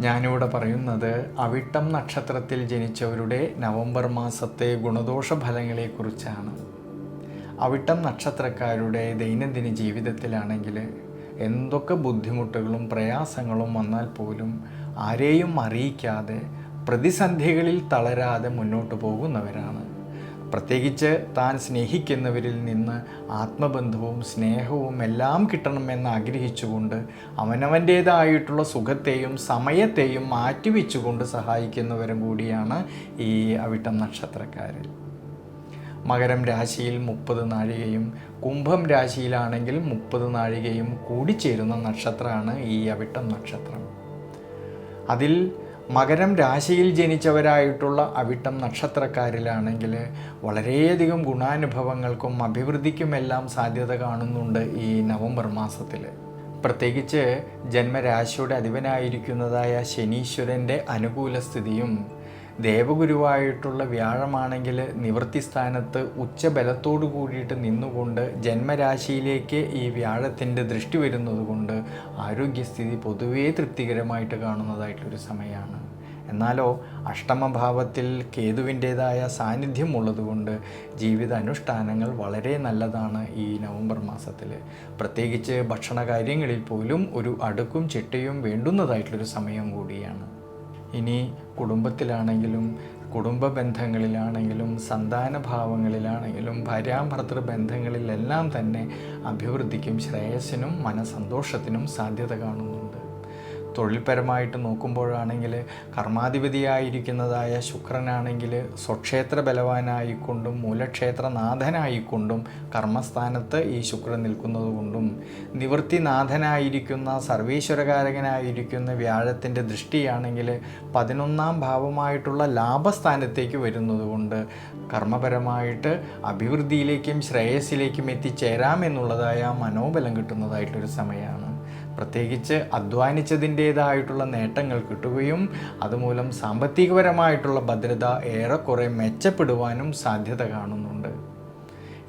ഞാനിവിടെ പറയുന്നത് അവിട്ടം നക്ഷത്രത്തിൽ ജനിച്ചവരുടെ നവംബർ മാസത്തെ ഗുണദോഷ ഫലങ്ങളെക്കുറിച്ചാണ് അവിട്ടം നക്ഷത്രക്കാരുടെ ദൈനംദിന ജീവിതത്തിലാണെങ്കിൽ എന്തൊക്കെ ബുദ്ധിമുട്ടുകളും പ്രയാസങ്ങളും വന്നാൽ പോലും ആരെയും അറിയിക്കാതെ പ്രതിസന്ധികളിൽ തളരാതെ മുന്നോട്ട് പോകുന്നവരാണ്. പ്രത്യേകിച്ച് താൻ സ്നേഹിക്കുന്നവരിൽ നിന്ന് ആത്മബന്ധവും സ്നേഹവും എല്ലാം കിട്ടണമെന്ന് ആഗ്രഹിച്ചുകൊണ്ട് അവനവന്റേതായിട്ടുള്ള സുഖത്തെയും സമയത്തെയും മാറ്റിവെച്ചുകൊണ്ട് സഹായിക്കുന്നവരും കൂടിയാണ് ഈ അവിട്ടം നക്ഷത്രക്കാർ മകരം രാശിയിൽ മുപ്പത് നാഴികയും കുംഭം രാശിയിലാണെങ്കിൽ മുപ്പത് നാഴികയും കൂടിച്ചേരുന്ന നക്ഷത്രമാണ് ഈ അവിട്ടം നക്ഷത്രം. അതിൽ മകരം രാശിയിൽ ജനിച്ചവരായിട്ടുള്ള അവിട്ടം നക്ഷത്രക്കാരിലാണെങ്കിൽ വളരെയധികം ഗുണാനുഭവങ്ങൾക്കും അഭിവൃദ്ധിക്കുമെല്ലാം സാധ്യത കാണുന്നുണ്ട് ഈ നവംബർ മാസത്തിൽ. പ്രത്യേകിച്ച് ജന്മരാശിയുടെ അധിപനായിരിക്കുന്നതായ ശനീശ്വരന്റെ അനുകൂല സ്ഥിതിയും ദേവഗുരുവായിട്ടുള്ള വ്യാഴമാണെങ്കിൽ നിവൃത്തി സ്ഥാനത്ത് ഉച്ചബലത്തോടു കൂടിയിട്ട് നിന്നുകൊണ്ട് ജന്മരാശിയിലേക്ക് ഈ വ്യാഴത്തിന്റെ ദൃഷ്ടി വരുന്നത് കൊണ്ട് ആരോഗ്യസ്ഥിതി പൊതുവേ തൃപ്തികരമായിട്ട് കാണുന്നതായിട്ടൊരു സമയമാണ്. എന്നാലോ അഷ്ടമഭാവത്തിൽ കേതുവിന്റേതായ സാന്നിധ്യം ഉള്ളതുകൊണ്ട് ജീവിത അനുഷ്ഠാനങ്ങൾ വളരെ നല്ലതാണ് ഈ നവംബർ മാസത്തിൽ. പ്രത്യേകിച്ച് ഭക്ഷണ കാര്യങ്ങളിൽ പോലും ഒരു അടുക്കും ചിട്ടയും വേണ്ടുന്നതായിട്ടുള്ളൊരു സമയം കൂടിയാണ്. ഇനി കുടുംബത്തിലാണെങ്കിലും കുടുംബ ബന്ധങ്ങളിലാണെങ്കിലും സന്താന ഭാവങ്ങളിലാണെങ്കിലും ഭാര്യാഭർത്തൃ ബന്ധങ്ങളിലെല്ലാം തന്നെ അഭിവൃദ്ധിക്കും ശ്രേയസ്സിനും മനസന്തോഷത്തിനും സാധ്യത കാണുന്നുണ്ട് തൊഴിൽപരമായിട്ട് നോക്കുമ്പോഴാണെങ്കിൽ കർമാധിപതിയായിരിക്കുന്നതായ ശുക്രനാണെങ്കിൽ സ്വക്ഷേത്ര ബലവാനായിക്കൊണ്ടും മൂലക്ഷേത്രനാഥനായിക്കൊണ്ടും കർമ്മസ്ഥാനത്ത് ഈ ശുക്രൻ നിൽക്കുന്നതുകൊണ്ടും നിവൃത്തിനാഥനായിരിക്കുന്ന സർവീശ്വരകാരകനായിരിക്കുന്ന വ്യാഴത്തിന്റെ ദൃഷ്ടിയാണെങ്കിൽ പതിനൊന്നാം ഭാവമായിട്ടുള്ള ലാഭസ്ഥാനത്തേക്ക് വരുന്നത് കൊണ്ട് കർമ്മപരമായിട്ട് അഭിവൃദ്ധിയിലേക്കും ശ്രേയസ്സിലേക്കും എത്തിച്ചേരാമെന്നുള്ളതായ മനോബലം കിട്ടുന്നതായിട്ടൊരു സമയമാണ്. പ്രത്യേകിച്ച് അധ്വാനിച്ചതിന്റേതായിട്ടുള്ള നേട്ടങ്ങൾ കിട്ടുകയും അതുമൂലം സാമ്പത്തികപരമായിട്ടുള്ള ഭദ്രത ഏറെക്കുറെ മെച്ചപ്പെടുവാനും സാധ്യത കാണുന്നുണ്ട്.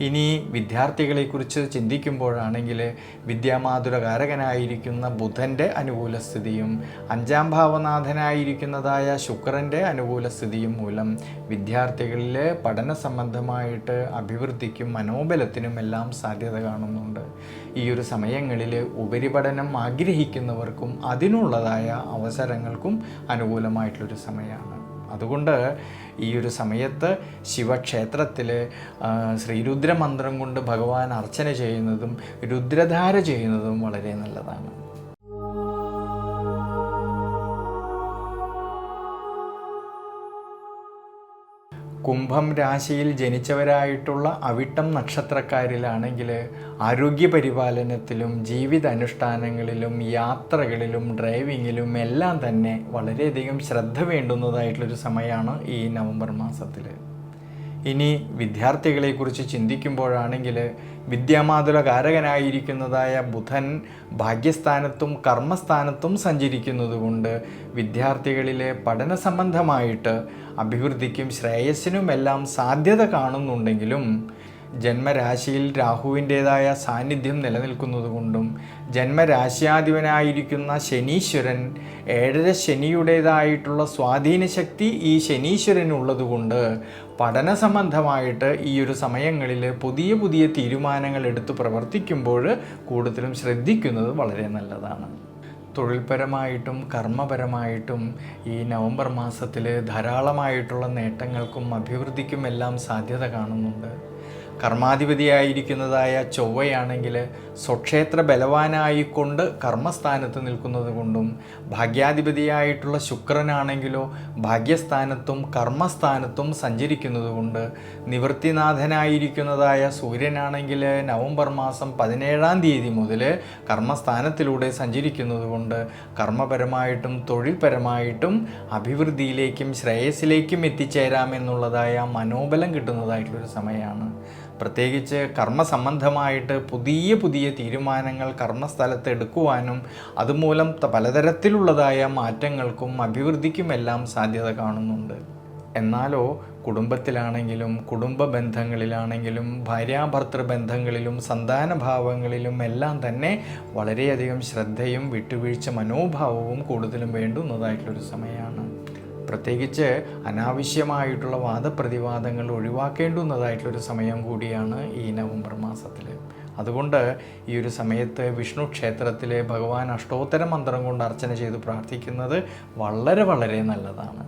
ഇനി വിദ്യാർത്ഥികളെക്കുറിച്ച് ചിന്തിക്കുമ്പോഴാണെങ്കിൽ വിദ്യാമാതുരകാരകനായിരിക്കുന്ന ബുധന്റെ അനുകൂല സ്ഥിതിയും അഞ്ചാം ഭാവനാഥനായിരിക്കുന്നതായ ശുക്രന്റെ അനുകൂല സ്ഥിതിയും മൂലം വിദ്യാർത്ഥികളിൽ പഠന സംബന്ധമായിട്ട് അഭിവൃദ്ധിക്കും മനോബലത്തിനും എല്ലാം സാധ്യത കാണുന്നുണ്ട്. ഈ ഒരു സമയങ്ങളിൽ ഉപരിപഠനം ആഗ്രഹിക്കുന്നവർക്കും അതിനുള്ളതായ അവസരങ്ങൾക്കും അനുകൂലമായിട്ടുള്ളൊരു സമയമാണ്. അതുകൊണ്ട് ഈ ഒരു സമയത്ത് ശിവക്ഷേത്രത്തിൽ ശ്രീരുദ്രമന്ത്രം കൊണ്ട് ഭഗവാൻ അർച്ചന ചെയ്യുന്നതും രുദ്രധാര ചെയ്യുന്നതും വളരെ നല്ലതാണ്. കുംഭം രാശിയിൽ ജനിച്ചവരായിട്ടുള്ള അവിട്ടം നക്ഷത്രക്കാരിലാണെങ്കിൽ ആരോഗ്യപരിപാലനത്തിലും ജീവിത അനുഷ്ഠാനങ്ങളിലും യാത്രകളിലും ഡ്രൈവിങ്ങിലും എല്ലാം തന്നെ വളരെയധികം ശ്രദ്ധ വേണ്ടുന്നതായിട്ടുള്ളൊരു സമയമാണ് ഈ നവംബർ മാസത്തിൽ ഇനി വിദ്യാർത്ഥികളെക്കുറിച്ച് ചിന്തിക്കുമ്പോഴാണെങ്കിൽ വിദ്യാമാതുലകാരകനായിരിക്കുന്നതായ ബുധൻ ഭാഗ്യസ്ഥാനത്തും കർമ്മസ്ഥാനത്തും സഞ്ചരിക്കുന്നതുകൊണ്ട് വിദ്യാർത്ഥികളിലെ പഠന സംബന്ധമായിട്ട് അഭിവൃദ്ധിക്കും ശ്രേയസ്സിനുമെല്ലാം സാധ്യത കാണുന്നുണ്ടെങ്കിലും ജന്മരാശിയിൽ രാഹുവിന്റേതായ സാന്നിധ്യം നിലനിൽക്കുന്നതുകൊണ്ടും ജന്മരാശ്യാധിപനായിരിക്കുന്ന ശനീശ്വരൻ ഏഴര ശനിയുടേതായിട്ടുള്ള സ്വാധീനശക്തി ഈ ശനീശ്വരനുള്ളതുകൊണ്ട് പഠന സംബന്ധമായിട്ട് ഈ ഒരു സമയങ്ങളിൽ പുതിയ പുതിയ തീരുമാനങ്ങൾ എടുത്ത് പ്രവർത്തിക്കുമ്പോൾ കൂടുതലും ശ്രദ്ധിക്കുന്നത് വളരെ നല്ലതാണ്. തൊഴിൽപരമായിട്ടും കർമ്മപരമായിട്ടും ഈ നവംബർ മാസത്തിൽ ധാരാളമായിട്ടുള്ള നേട്ടങ്ങൾക്കും അഭിവൃദ്ധിക്കും എല്ലാം സാധ്യത കാണുന്നുണ്ട്. കർമാധിപതിയായിരിക്കുന്നതായ ചൊവ്വയാണെങ്കിൽ സ്വക്ഷേത്ര ബലവാനായിക്കൊണ്ട് കർമ്മസ്ഥാനത്ത് നിൽക്കുന്നത് കൊണ്ടും ഭാഗ്യാധിപതിയായിട്ടുള്ള ശുക്രനാണെങ്കിലോ ഭാഗ്യസ്ഥാനത്തും കർമ്മസ്ഥാനത്തും സഞ്ചരിക്കുന്നത് കൊണ്ട് നിവൃത്തിനാഥനായിരിക്കുന്നതായ സൂര്യനാണെങ്കിൽ നവംബർ മാസം പതിനേഴാം തീയതി മുതൽ കർമ്മസ്ഥാനത്തിലൂടെ സഞ്ചരിക്കുന്നത് കൊണ്ട് കർമ്മപരമായിട്ടും തൊഴിൽപരമായിട്ടും അഭിവൃദ്ധിയിലേക്കും ശ്രേയസിലേക്കും എത്തിച്ചേരാമെന്നുള്ളതായ മനോബലം കിട്ടുന്നതായിട്ടുള്ളൊരു സമയമാണ്. പ്രത്യേകിച്ച് കർമ്മസംബന്ധമായിട്ട് പുതിയ പുതിയ തീരുമാനങ്ങൾ കർമ്മസ്ഥലത്ത് എടുക്കുവാനും അതുമൂലം പലതരത്തിലുള്ളതായ മാറ്റങ്ങൾക്കും അഭിവൃദ്ധിക്കുമെല്ലാം സാധ്യത കാണുന്നുണ്ട്. എന്നാലോ കുടുംബത്തിലാണെങ്കിലും കുടുംബ ബന്ധങ്ങളിലാണെങ്കിലും ഭാര്യാഭർത്തൃ ബന്ധങ്ങളിലും സന്താനഭാവങ്ങളിലും എല്ലാം തന്നെ വളരെയധികം ശ്രദ്ധയും വിട്ടുവീഴ്ച മനോഭാവവും കൂടുതലും വേണ്ടുന്നതായിട്ടുള്ളൊരു സമയമാണ്. പ്രത്യേകിച്ച് അനാവശ്യമായിട്ടുള്ള വാദപ്രതിവാദങ്ങൾ ഒഴിവാക്കേണ്ടുന്നതായിട്ടുള്ളൊരു സമയം കൂടിയാണ് ഈ നവംബർ മാസത്തിൽ. അതുകൊണ്ട് ഈ ഒരു സമയത്ത് വിഷ്ണു ക്ഷേത്രത്തിലെ ഭഗവാൻ അഷ്ടോത്തര മന്ത്രം കൊണ്ട് അർച്ചന ചെയ്ത് പ്രാർത്ഥിക്കുന്നത് വളരെ വളരെ നല്ലതാണ്.